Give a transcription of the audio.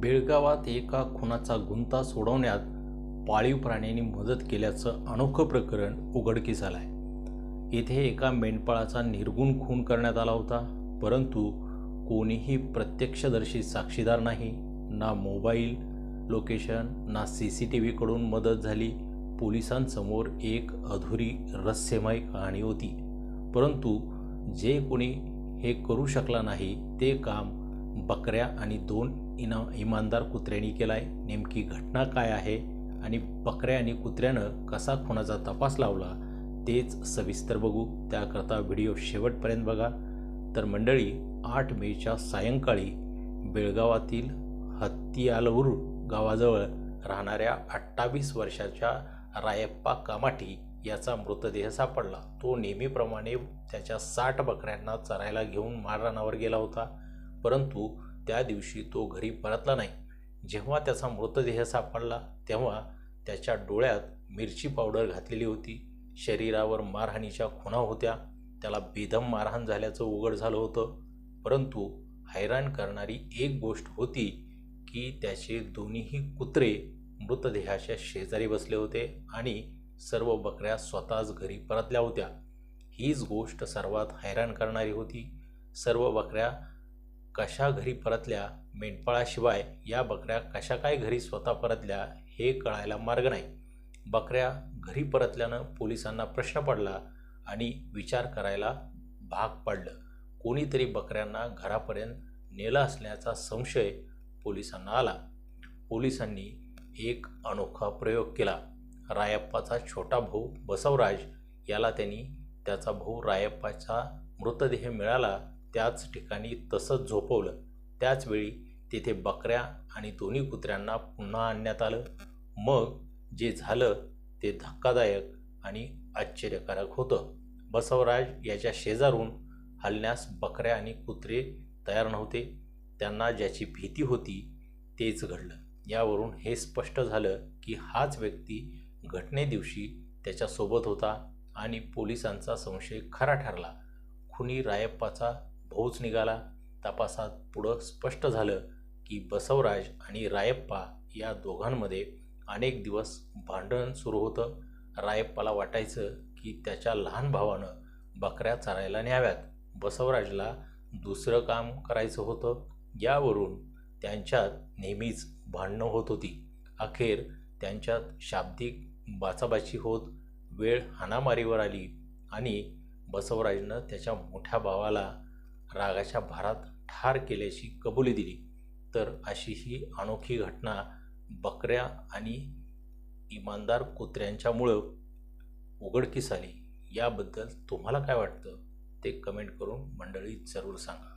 बेळगावात एका खुनाचा गुंता सोडवण्यात पाळीव प्राण्यांनी मदत केल्याचं अनोखं प्रकरण उघडकीस आलं आहे इथे एका मेंढपाळाचा निर्गुण खून करण्यात आला होता परंतु कोणीही प्रत्यक्षदर्शी साक्षीदार नाही ना मोबाईल लोकेशन ना सी सी टी व्हीकडून मदत झाली. पोलिसांसमोर एक अधुरी रहस्यमय कहाणी होती. परंतु जे कोणी हे करू शकला नाही ते काम बकऱ्या आणि दोन इना इमानदार कुत्र्यांनी केला आहे नेमकी घटना काय आहे? आणि बकऱ्या आणि कुत्र्यानं कसा खुनाचा तपास लावला? तेच सविस्तर बघू. त्याकरता व्हिडिओ शेवटपर्यंत बघा. तर मंडळी आठ मेच्या सायंकाळी बेळगावातील हत्तियालूर गावाजवळ राहणाऱ्या अठ्ठावीस वर्षाच्या रायप्पा कामाठी याचा मृतदेह सापडला. तो नेहमीप्रमाणे त्याच्या साठ बकऱ्यांना चरायला घेऊन माळरानावर गेला होता. परंतु त्या दिवशी तो घरी परतला नाही. जेव्हा त्याचा मृतदेह सापडला तेव्हा त्याच्या डोळ्यात मिरची पावडर घातलेली होती. शरीरावर मारहाणीच्या खुणा होत्या. त्याला बेदम मारहाण झाल्याचं उघड झालं होतं. परंतु हैराण करणारी एक गोष्ट होती की त्याचे दोन्हीही कुत्रे मृतदेहाच्या शेजारी बसले होते आणि सर्व बकऱ्या स्वतःच घरी परतल्या होत्या. हीच गोष्ट सर्वात हैराण करणारी होती. सर्व बकऱ्या कशा घरी परतल्या मेंढपाळाशिवाय या बकऱ्या कशा काय घरी स्वतः परतल्या हे कळायला मार्ग नाही. बकऱ्या घरी परतल्यानं पोलिसांना प्रश्न पडला आणि विचार करायला भाग पाडलं. कोणीतरी बकऱ्यांना घरापर्यंत नेलं असल्याचा संशय पोलिसांना आला. पोलिसांनी एक अनोखा प्रयोग केला. रायप्पाचा छोटा भाऊ बसवराज याला त्यांनी त्याचा भाऊ रायप्पाचा मृतदेह मिळाला त्याच ठिकाणी तसंच झोपवलं. त्याचवेळी तेथे बकऱ्या आणि दोन्ही कुत्र्यांना पुन्हा आणण्यात आलं. मग जे झालं ते धक्कादायक आणि आश्चर्यकारक होतं. बसवराज याच्या शेजारून हलण्यास बकऱ्या आणि कुत्रे तयार नव्हते. त्यांना ज्याची भीती होती तेच घडलं. यावरून हे स्पष्ट झालं की हाच व्यक्ती घटनेदिवशी त्याच्यासोबत होता आणि पोलिसांचा संशय खरा ठरला. खुनी रायप्पाचा भाऊच निघाला. तपासात पुढं स्पष्ट झालं की बसवराज आणि रायप्पा या दोघांमध्ये अनेक दिवस भांडण सुरू होतं. रायप्पाला वाटायचं की त्याच्या लहान भावानं बकऱ्या चरायला न्याव्यात. बसवराजला दुसरं काम करायचं होतं. यावरून त्यांच्यात नेहमीच भांडणं होत होती. अखेर त्यांच्यात शाब्दिक बाचाबाची होत. वेळ हाणामारीवर आली आणि बसवराजनं त्याच्या मोठ्या भावाला रागाच्या भारात ठार केल्याची कबुली दिली. तर अशी ही अनोखी घटना बकऱ्या आणि इमानदार कुत्र्यांच्यामुळं उघडकीस आली. याबद्दल तुम्हाला काय वाटतं? ते कमेंट करून मंडळी जरूर सांगा.